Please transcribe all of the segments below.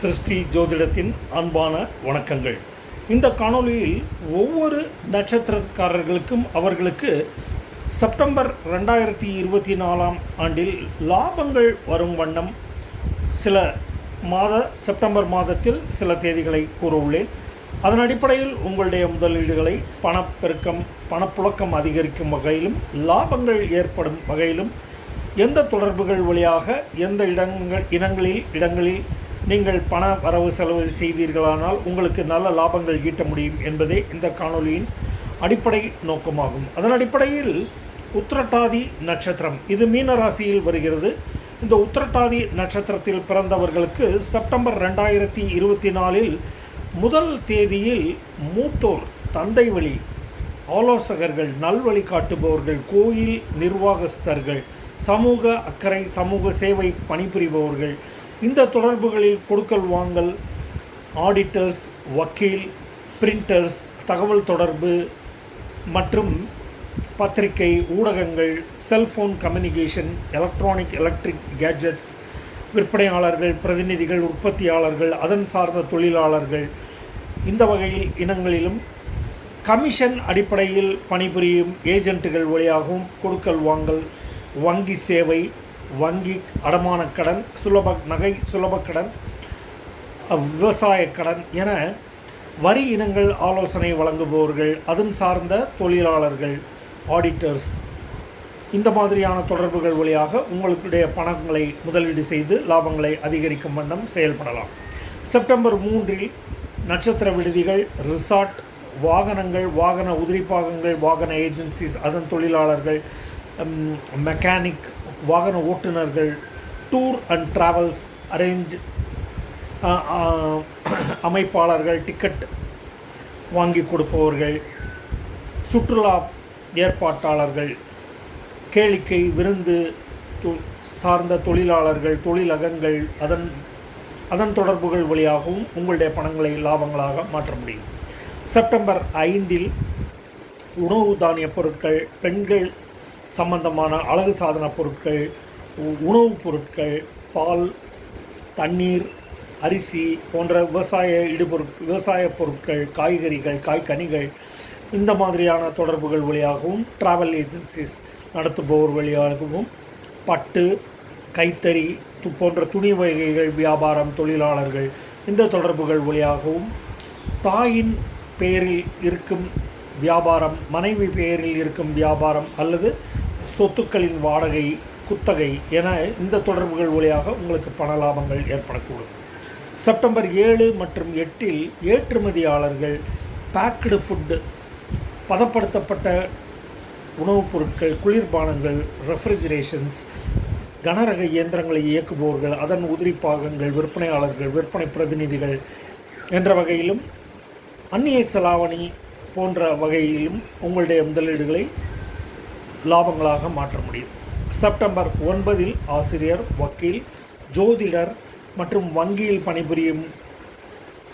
சிருஷ்டி ஜோதிடத்தின் அன்பான வணக்கங்கள். இந்த காணொளியில் ஒவ்வொரு நட்சத்திரக்காரர்களுக்கும் அவர்களுக்கு செப்டம்பர் ரெண்டாயிரத்தி இருபத்தி நாலாம் ஆண்டில் லாபங்கள் வரும் வண்ணம் சில மாத செப்டம்பர் மாதத்தில் சில தேதிகளை கூற உள்ளேன் அதன் அடிப்படையில் உங்களுடைய முதலீடுகளை பணப்பெருக்கம் பணப்புழக்கம் அதிகரிக்கும் வகையிலும் லாபங்கள் ஏற்படும் வகையிலும் எந்த தொடர்புகள் வழியாக எந்த இடங்கள் இனங்களில் இடங்களில் நீங்கள் பண வரவு செலவு செய்தீர்களானால் உங்களுக்கு நல்ல லாபங்கள் ஈட்ட முடியும் என்பதே இந்த காணொலியின் அடிப்படை நோக்கமாகும். அதன் அடிப்படையில் உத்திரட்டாதி நட்சத்திரம். இது மீன ராசியில் வருகிறது. இந்த உத்திரட்டாதி நட்சத்திரத்தில் பிறந்தவர்களுக்கு செப்டம்பர் ரெண்டாயிரத்தி இருபத்தி நாலில் முதல் தேதியில் மூத்தோர் தந்தை வழி ஆலோசகர்கள் நல்வழி காட்டுபவர்கள் கோயில் நிர்வாகஸ்தர்கள் சமூக அக்கறை சமூக சேவை பணிபுரிபவர்கள் இந்த தொடர்புகளில் கொடுக்கல் வாங்கல் ஆடிட்டர்ஸ் வக்கீல் பிரிண்டர்ஸ் தகவல் தொடர்பு மற்றும் பத்திரிகை ஊடகங்கள் cellphone communication electronic electric gadgets விற்பனையாளர்கள் பிரதிநிதிகள் உற்பத்தியாளர்கள் அதன் சார்ந்த தொழிலாளர்கள். இந்த வகையில் இனங்களிலும் கமிஷன் அடிப்படையில் பணிபுரியும் ஏஜென்ட்டுகள் வழியாகவும் கொடுக்கல் வாங்கல் வங்கி சேவை வங்கி அடமான கடன் சுலப நகை சுலப கடன் விவசாய கடன் என வரி இனங்கள் ஆலோசனை வழங்குபவர்கள் அதன் சார்ந்த தொழிலாளர்கள் ஆடிட்டர்ஸ் இந்த மாதிரியான தொடர்புகள் வழியாக உங்களுடைய பணங்களை முதலீடு செய்து லாபங்களை அதிகரிக்கும் வண்ணம் செயல்படலாம். செப்டம்பர் மூன்றில் நட்சத்திர விடுதிகள் ரிசார்ட் வாகனங்கள் வாகன உதிரிப்பாகங்கள் வாகன ஏஜென்சிஸ் அதன் தொழிலாளர்கள் மெக்கானிக் வாகன ஓட்டுநர்கள் டூர் அண்ட் ட்ராவல்ஸ் அரேஞ்ச் அமைப்பாளர்கள் டிக்கெட் வாங்கி கொடுப்பவர்கள் சுற்றுலா ஏற்பாட்டாளர்கள் கேளிக்கை விருந்து சார்ந்த தொழிலாளர்கள் தொழிலகங்கள் அதன் அதன் தொடர்புகள் வழியாகவும் உங்களுடைய பணங்களை லாபங்களாக மாற்ற முடியும். செப்டம்பர் ஐந்தில் உணவு தானிய பொருட்கள் பெண்கள் சம்பந்தமான அழகு சாதன பொருட்கள் உணவுப் பொருட்கள் பால் தண்ணீர் அரிசி போன்ற விவசாய இடுபொருட் விவசாய பொருட்கள் காய்கறிகள் காய்கனிகள் இந்த மாதிரியான தொடர்புகள் வழியாகவும் ட்ராவல் ஏஜென்சிஸ் நடத்துபவர் வழியாகவும் பட்டு கைத்தறி போன்ற துணி வகைகள் வியாபாரம் தொழிலாளர்கள் இந்த தொடர்புகள் வழியாகவும் தாயின் பெயரில் இருக்கும் வியாபாரம் மனைவி பெயரில் இருக்கும் வியாபாரம் அல்லது சொத்துக்களின் வாடகை குத்தகை என இந்த தொடர்புகள் வழியாக உங்களுக்கு பண லாபங்கள் ஏற்படக்கூடும். செப்டம்பர் ஏழு மற்றும் எட்டில் ஏற்றுமதியாளர்கள் பேக்டு ஃபுட்டு பதப்படுத்தப்பட்ட உணவுப் பொருட்கள் குளிர்பானங்கள் ரெஃப்ரிஜரேஷன்ஸ் கனரக இயந்திரங்களை இயக்குபவர்கள் அதன் உதிரி பாகங்கள் விற்பனையாளர்கள் விற்பனை பிரதிநிதிகள் என்ற வகையிலும் அந்நிய செலாவணி போன்ற வகையிலும் உங்களுடைய முதலீடுகளை லாபங்களாக மாற்ற முடியும். செப்டம்பர் ஒன்பதில் ஆசிரியர் வக்கீல் ஜோதிடர் மற்றும் வங்கியில் பணிபுரியும்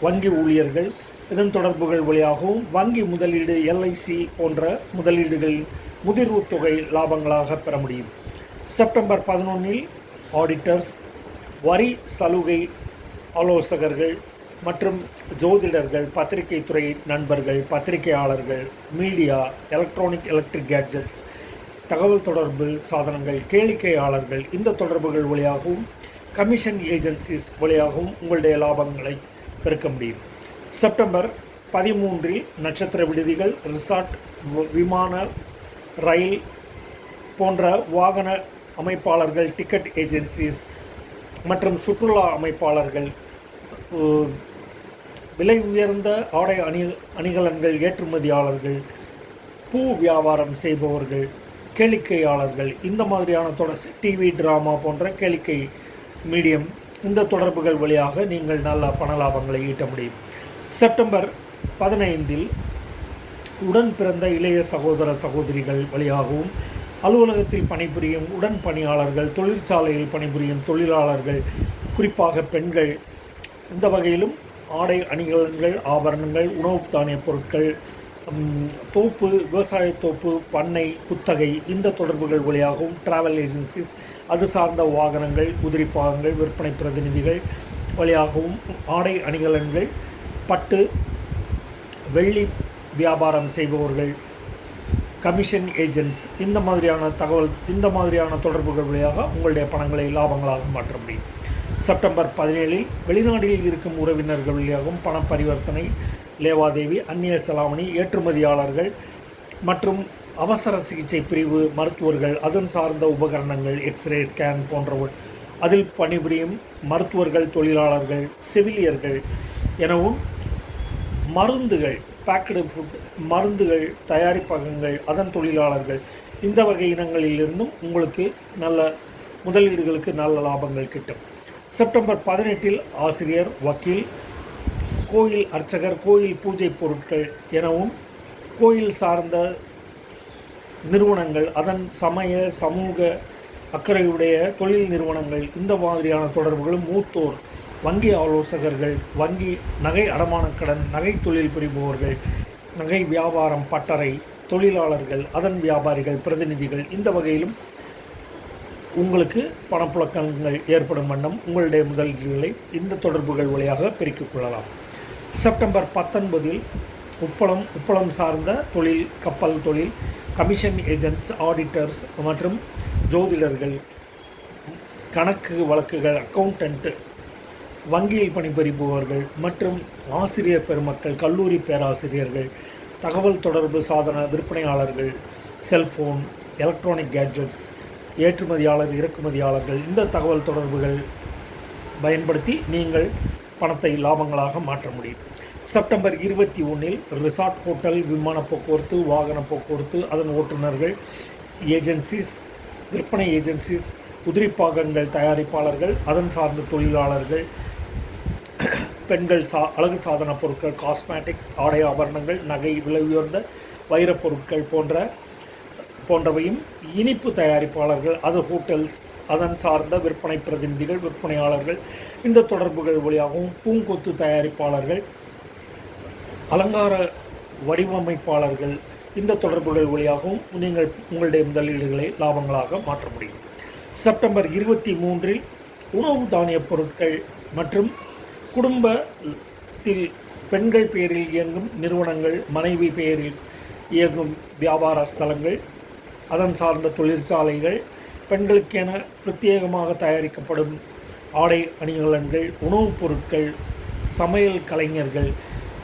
வங்கி ஊழியர்கள் இதன் தொடர்புகள் வழியாகவும் வங்கி முதலீடு எல்ஐசி போன்ற முதலீடுகள் முதிர்வு தொகை லாபங்களாக பெற முடியும். செப்டம்பர் பதினொன்றில் ஆடிட்டர்ஸ் வரி சலுகை ஆலோசகர்கள் மற்றும் ஜோதிடர்கள் பத்திரிகை துறை நண்பர்கள் பத்திரிகையாளர்கள் மீடியா எலக்ட்ரானிக் எலக்ட்ரிக் கேட்ஜெட்ஸ் தகவல் தொடர்பு சாதனங்கள் கேளிக்கையாளர்கள் இந்த தொடர்புகள் வழியாகவும் கமிஷன் ஏஜென்சிஸ் வழியாகவும் உங்களுடைய லாபங்களை பெருக்க முடியும். செப்டம்பர் பதிமூன்றில் நட்சத்திர விடுதிகள் ரிசார்ட் விமான ரயில் போன்ற வாகன அமைப்பாளர்கள் டிக்கெட் ஏஜென்சிஸ் மற்றும் சுற்றுலா அமைப்பாளர்கள் விலை உயர்ந்த ஆடை அணி அணிகலன்கள் ஏற்றுமதியாளர்கள் பூ வியாபாரம் செய்பவர்கள் கேளிக்கையாளர்கள் இந்த மாதிரியான தொடர் டிவி ட்ராமா போன்ற கேளிக்கை மீடியம் இந்த தொடர்புகள் வழியாக நீங்கள் நல்ல பண லாபங்களை ஈட்ட முடியும். செப்டம்பர் பதினைந்தில் உடன் பிறந்த இளைய சகோதர சகோதரிகள் வழியாகவும் அலுவலகத்தில் பணிபுரியும் உடன் பணியாளர்கள் தொழிற்சாலையில் பணிபுரியும் தொழிலாளர்கள் குறிப்பாக பெண்கள் இந்த வகையிலும் ஆடை அணிகலன்கள் ஆபரணங்கள் உணவு தானிய பொருட்கள் தோப்பு விவசாய தோப்பு பண்ணை குத்தகை இந்த தொடர்புகள் வழியாகவும் டிராவல் ஏஜென்சிஸ் அது சார்ந்த வாகனங்கள் குதிரை பாகங்கள் விற்பனை பிரதிநிதிகள் வழியாகவும் ஆடை அணிகலன்கள் பட்டு வெள்ளி வியாபாரம் செய்பவர்கள் கமிஷன் ஏஜென்ட்ஸ் இந்த மாதிரியான தகவல் இந்த மாதிரியான தொடர்புகள் வழியாக உங்களுடைய பணங்களை லாபங்களாக மாற்ற முடியும். செப்டம்பர் பதினேழில் வெளிநாட்டில் இருக்கும் உறவினர்கள் வழியாகவும் பண பரிவர்த்தனை லேவாதேவி அந்நிய செலாவணி ஏற்றுமதியாளர்கள் மற்றும் அவசர சிகிச்சை பிரிவு மருத்துவர்கள் அதன் சார்ந்த உபகரணங்கள் எக்ஸ்ரே ஸ்கேன் போன்றவை அதில் பணிபுரியும் மருத்துவர்கள் தொழிலாளர்கள் செவிலியர்கள் எனவும் மருந்துகள் பேக்கடு ஃபுட் மருந்துகள் தயாரிப்பகங்கள் அதன் தொழிலாளர்கள். இந்த வகை இனங்களிலிருந்தும் உங்களுக்கு நல்ல முதலீடுகளுக்கு நல்ல லாபங்கள் கிட்டும். செப்டம்பர் பதினெட்டில் ஆசிரியர் வக்கீல் கோயில் அர்ச்சகர் கோயில் பூஜை பொருட்கள் எனவும் கோயில் சார்ந்த நிறுவனங்கள் அதன் சமய சமூக அக்கறையுடைய தொழில் நிறுவனங்கள் இந்த மாதிரியான தொடர்புகளும் மூத்தோர் வங்கி ஆலோசகர்கள் வங்கி நகை அடமானக்கடன் நகை தொழில் புரிபவர்கள் நகை வியாபாரம் பட்டறை தொழிலாளர்கள் அதன் வியாபாரிகள் பிரதிநிதிகள் இந்த வகையிலும் உங்களுக்கு பணப்புழக்கங்கள் ஏற்படும் வண்ணம் உங்களுடைய முதலீடுகளை இந்த தொடர்புகள் வழியாக பெருக்கிக் கொள்ளலாம். செப்டம்பர் பத்தொன்பதில் உப்பளம் உப்பளம் சார்ந்த தொழில் கப்பல் தொழில் கமிஷன் ஏஜென்ட்ஸ் ஆடிட்டர்ஸ் மற்றும் ஜோதிடர்கள் கணக்கு வழக்குகள் அக்கௌண்டன்ட் வங்கியில் பணிபுரிபவர்கள் மற்றும் ஆசிரியர் பெருமக்கள் கல்லூரி பேராசிரியர்கள் தகவல் தொடர்பு சாதன விற்பனையாளர்கள் செல்ஃபோன் எலக்ட்ரானிக் கேட்ஜெட்ஸ் ஏற்றுமதியாளர் இறக்குமதியாளர்கள் இந்த தகவல் தொடர்புகள் பயன்படுத்தி நீங்கள் பணத்தை லாபங்களாக மாற்ற முடியும். செப்டம்பர் இருபத்தி ஒன்றில் ரிசார்ட் ஹோட்டல் விமான போக்குவரத்து வாகன போக்குவரத்து அதன் ஓட்டுநர்கள் ஏஜென்சிஸ் விற்பனை ஏஜென்சிஸ் உதிரி பாகங்கள் தயாரிப்பாளர்கள் அதன் சார்ந்த தொழிலாளர்கள் பெண்கள் சா அழகு சாதன பொருட்கள் காஸ்மேட்டிக் ஆடை ஆபரணங்கள் நகை விலை உயர்ந்த வைரப் பொருட்கள் போன்ற போன்றவையும் இனிப்பு தயாரிப்பாளர்கள் அது ஹோட்டல்ஸ் அதன் சார்ந்த விற்பனை பிரதிநிதிகள் விற்பனையாளர்கள் இந்த தொடர்புகள் வழியாகவும் பூங்கொத்து தயாரிப்பாளர்கள் அலங்கார வடிவமைப்பாளர்கள் இந்த தொடர்புகள் வழியாகவும் நீங்கள் உங்களுடைய முதலீடுகளை லாபங்களாக மாற்ற முடியும். செப்டம்பர் இருபத்தி மூன்றில் உணவு தானிய பொருட்கள் மற்றும் குடும்பத்தில் பெண்கள் பெயரில் இயங்கும் நிறுவனங்கள் மனைவி பெயரில் இயங்கும் வியாபார ஸ்தலங்கள் அதன் சார்ந்த தொழிற்சாலைகள் பெண்களுக்கென பிரத்யேகமாக தயாரிக்கப்படும் ஆடை அணிகலன்கள் உணவுப் பொருட்கள் சமையல் கலைஞர்கள்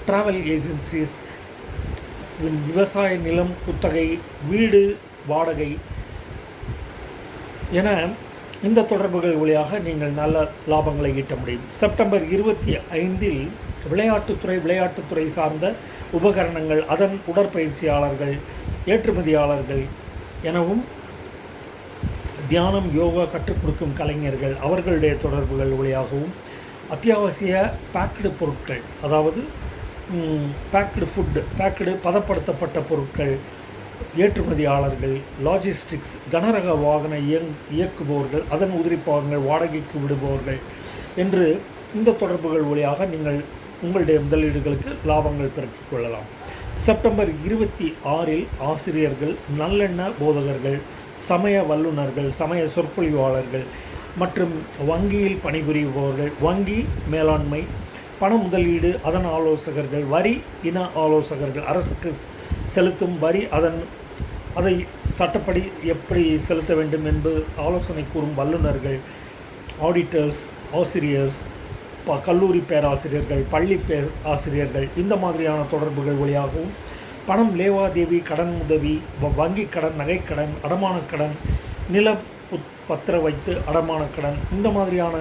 ட்ராவல் ஏஜென்சிஸ் விவசாய நிலம் குத்தகை வீடு வாடகை என இந்த தொடர்புகள் வழியாக நீங்கள் நல்ல லாபங்களை ஈட்ட முடியும். செப்டம்பர் இருபத்தி ஐந்தில் விளையாட்டுத்துறை விளையாட்டுத்துறை சார்ந்த உபகரணங்கள் அதன் உடற்பயிற்சியாளர்கள் ஏற்றுமதியாளர்கள் எனவும் தியானம் யோகா கற்றுக் கொடுக்கும் கலைஞர்கள் அவர்களுடைய தொடர்புகள் வழியாகவும் அத்தியாவசிய பேக்டு பொருட்கள் அதாவது பேக்டு ஃபுட்டு பேக்டு பதப்படுத்தப்பட்ட பொருட்கள் ஏற்றுமதியாளர்கள் லாஜிஸ்டிக்ஸ் கனரக வாகன இயங் இயக்குபவர்கள் அதன் உதிரிப்பாகங்கள் வாடகைக்கு விடுபவர்கள் என்று இந்த தொடர்புகள் வழியாக நீங்கள் உங்களுடைய முதலீடுகளுக்கு லாபங்கள் பெருக்கிக் கொள்ளலாம். செப்டம்பர் இருபத்தி ஆறில் ஆசிரியர்கள் நல்லெண்ண போதகர்கள் சமய வல்லுநர்கள் சமய சொற்பொழிவாளர்கள் மற்றும் வங்கியில் பணிபுரிபவர்கள் வங்கி மேலாண்மை பண முதலீடு அதன் ஆலோசகர்கள் வரி இன ஆலோசகர்கள் அரசுக்கு செலுத்தும் வரி அதன் அதை சட்டப்படி எப்படி செலுத்த வேண்டும் என்பது ஆலோசனை கூறும் வல்லுநர்கள் ஆடிட்டர்ஸ் ஆசிரியர்ஸ் கல்லூரி பேராசிரியர்கள் பள்ளி பேராசிரியர்கள் இந்த மாதிரியான தொடர்புகள் வழியாகவும் பணம் லேவாதேவி கடன் உதவி வ- வங்கி கடன் நகைக்கடன் அடமானக் கடன் நில பத்திர வைத்து அடமானக் கடன் இந்த மாதிரியான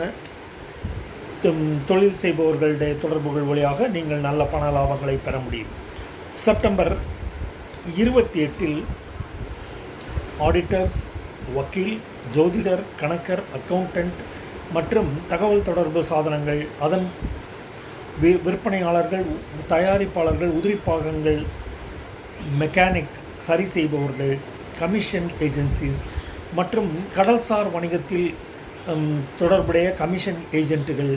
தொழில் செய்பவர்களுடைய தொடர்புகள் வழியாக நீங்கள் நல்ல பண லாபங்களை பெற முடியும். செப்டம்பர் இருபத்தி எட்டில் ஆடிட்டர்ஸ் வக்கீல் ஜோதிடர் கணக்கர் அக்கௌண்டன்ட் மற்றும் தகவல் தொடர்பு சாதனங்கள் அதன் வி- விற்பனையாளர்கள் தயாரிப்பாளர்கள் உதிரி பாகங்கள் மெக்கானிக் சரி செய்பவர்கள் கமிஷன் ஏஜென்சிஸ் மற்றும் கடல்சார் வணிகத்தில் தொடர்புடைய கமிஷன் ஏஜென்ட்டுகள்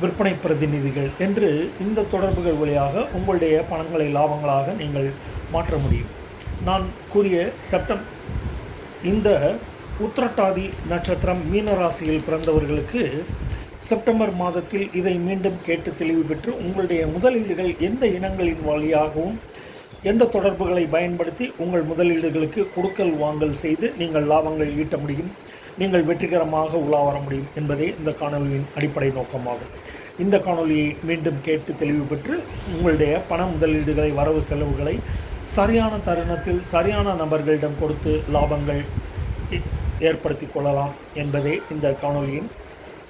விற்பனை பிரதிநிதிகள் என்று இந்த தொடர்புகள் வழியாக உங்களுடைய பணங்களை லாபங்களாக நீங்கள் மாற்ற முடியும். நான் கூறிய செப்டம் இந்த உத்திரட்டாதி நட்சத்திரம் மீனராசியில் பிறந்தவர்களுக்கு செப்டம்பர் மாதத்தில் இதை மீண்டும் கேட்டு தெளிவு பெற்று உங்களுடைய முதலீடுகள் எந்த இனங்களின் வழியாகவும் எந்த தொடர்புகளை பயன்படுத்தி உங்கள் முதலீடுகளுக்கு கொடுக்கல் வாங்கல் செய்து நீங்கள் லாபங்கள் ஈட்ட முடியும் நீங்கள் வெற்றிகரமாக உலா வர முடியும் என்பதே இந்த காணொலியின் அடிப்படை நோக்கமாகும். இந்த காணொலியை மீண்டும் கேட்டு தெளிவு பெற்று உங்களுடைய பண முதலீடுகளை வரவு செலவுகளை சரியான தருணத்தில் சரியான நபர்களிடம் கொடுத்து லாபங்கள் ஏற்படுத்தி ஏற்படுத்திக் கொள்ளலாம் என்பதே இந்த காணொலியின்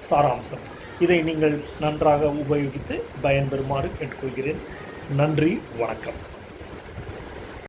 சாராம்சம். இதை நீங்கள் நன்றாக உபயோகித்து பயன்பெறுமாறு கேட்டுக்கொள்கிறேன். நன்றி வணக்கம்.